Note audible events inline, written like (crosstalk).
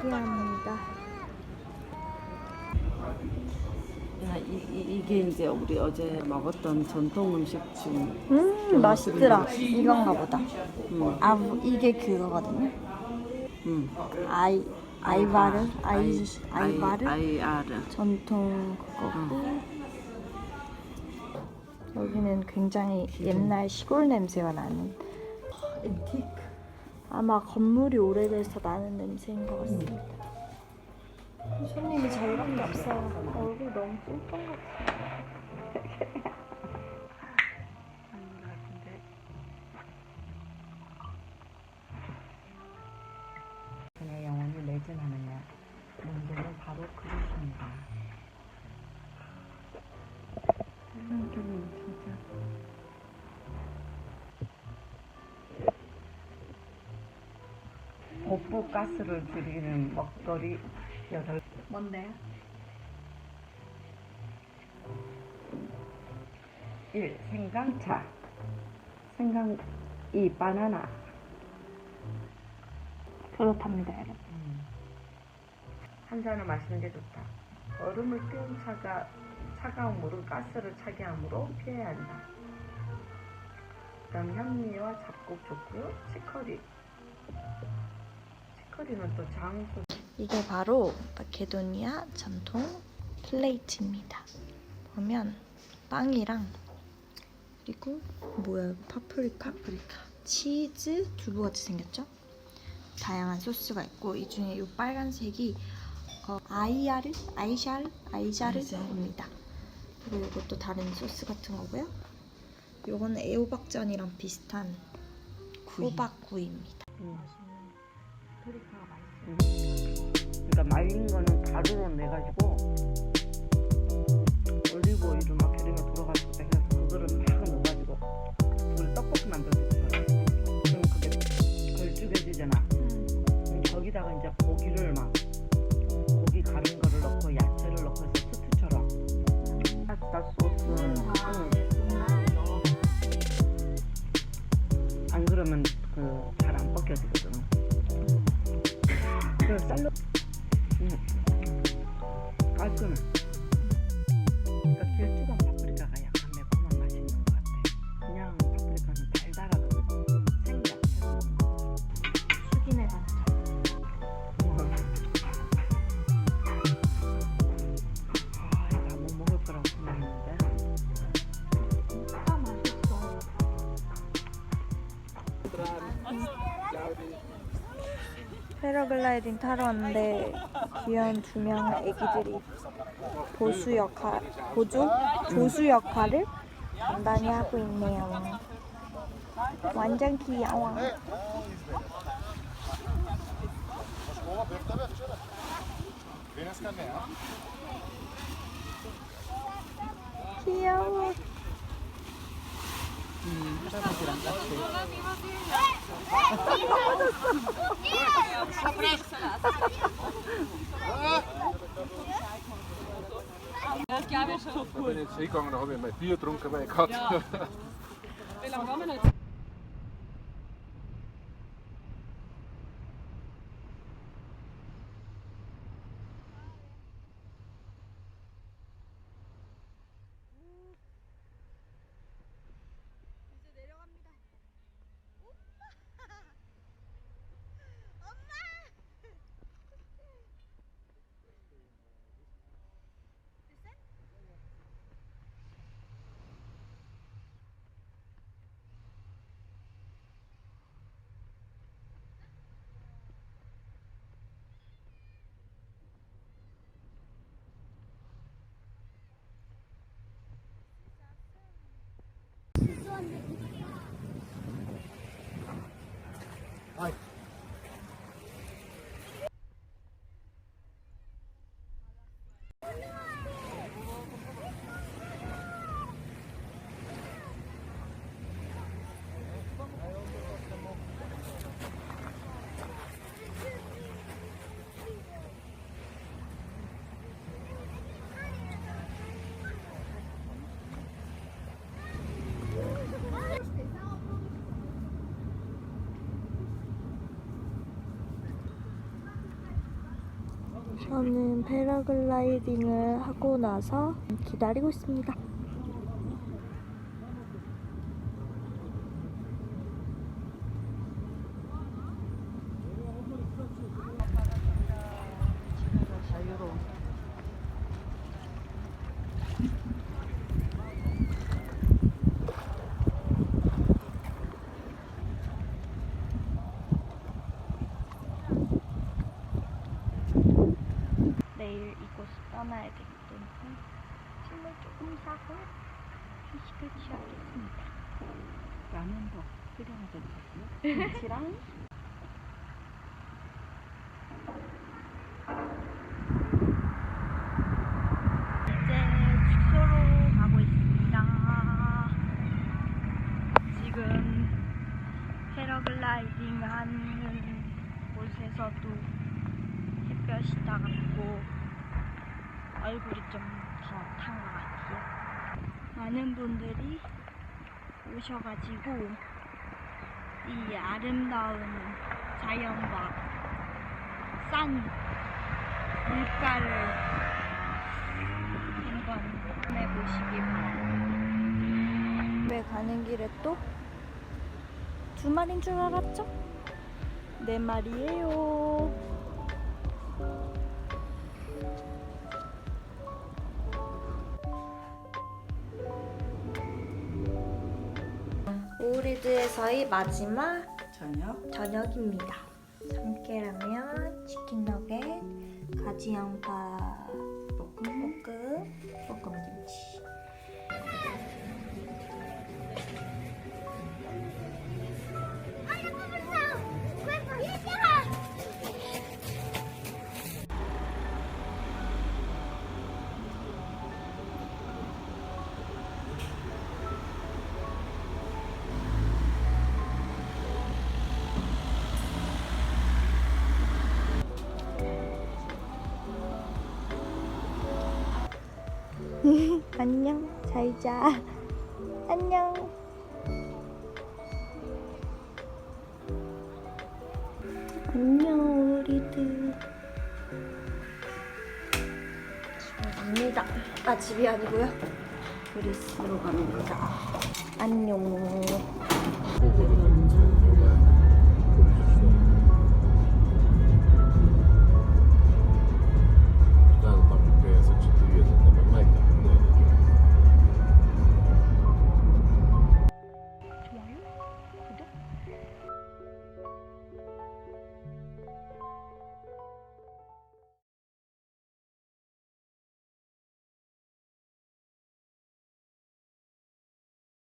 신기합니다. 야, 이, 이, 이게 이제 우리 어제 먹었던 전통 음식 중 음 맛있더라. 이건가 보다. 음, 아 뭐, 이게 그거거든요. 음. 아이 아이바르 아이 아이 바르 아이, 아이아르. 전통 그거고 여기는 굉장히 옛날 시골 냄새가 나는 앤틱. 아마 건물이 오래돼서 나는 냄새인 것 같습니다. 손님이 저희밖에 없어요. 얼굴 너무 뿔뻔 같아. 그냥 영혼이 매진하느냐. 문제는 바로 그것입니다. 생 복부 가스를 줄이는 먹거리 여덟. 뭔데? 1. 생강차. 생강, 이 바나나. 그렇답니다, 여러분. 한 잔을 마시는 게 좋다. 얼음을 띄운 차가 차가운 물은 가스를 차게 하므로 피해야 한다. 그다음 현미와 잡곡 좋고요. 치커리. 치커리는 또 장수. 이게 바로 마케도니아 전통 플레이트입니다. 보면 빵이랑 그리고 뭐야 파프리카, 파프리카, 치즈 두부 같이 생겼죠? 다양한 소스가 있고 이 중에 이 빨간색이 어, 아이아르, 아이샤르, 아이샤르입니다. 그리고 이것도 다른 소스 같은 거고요. 요거는 애호박전이랑 비슷한 호박구이입니다. 파프리카가 맛있어 요. 그러니까 말린 거는 가루로 내 가지고 올리브 오일을 막 기름에 돌아가지고 해서 그거를 막 넣어가지고 우리 떡볶이 만들듯이 그럼 그게 걸쭉해지잖아. 그럼 거기다가 이제 고기를 막 고기 가른 거를 넣고 야채를 넣고 해서 스프처럼. 파스타 소스. 응. 안 그러면 그 잘 안 벗겨지거든. 그 쌀로 응. 깔끔해 패러글라이딩 타러 왔는데 귀여운 두 명 애기들이 보수 역할, 보조? 조수 역할을 단단히 하고 있네요. 완전 귀여워. 귀여워. Ik bin jetzt nog und habe Bier dronken bij ik had. (laughs) Wie? 저는 패러글라이딩을 하고 나서 기다리고 있습니다. 자유로운. 내일 이곳을 떠나야 되기 때문에 짐을 조금 싸고 휴식을 취하겠습니다. 라면도 것 같아요. (laughs) 김치랑 이제 숙소로 가고 있습니다. 지금 패러글라이딩 하는 곳에서도 햇볕이 따갑고 얼굴이 좀 더 탄 것 같아요. 많은 분들이 오셔가지고 이 아름다운 자연과 싼 물가를 한번 해보시기 바랍니다. 왜 가는 길에 또 두 마리인 줄 알았죠? 네 마리예요. 오리드에서의 마지막 저녁 저녁입니다. 참깨라면, 치킨 너겟, 가지 양파 볶음 볶음, 볶음김치. (laughs) 안녕, 잘 자. (laughs) 안녕. 안녕, 우리들. 집에 갑니다. 아, 집이 아니고요. 그리스로 갑니다. 안녕.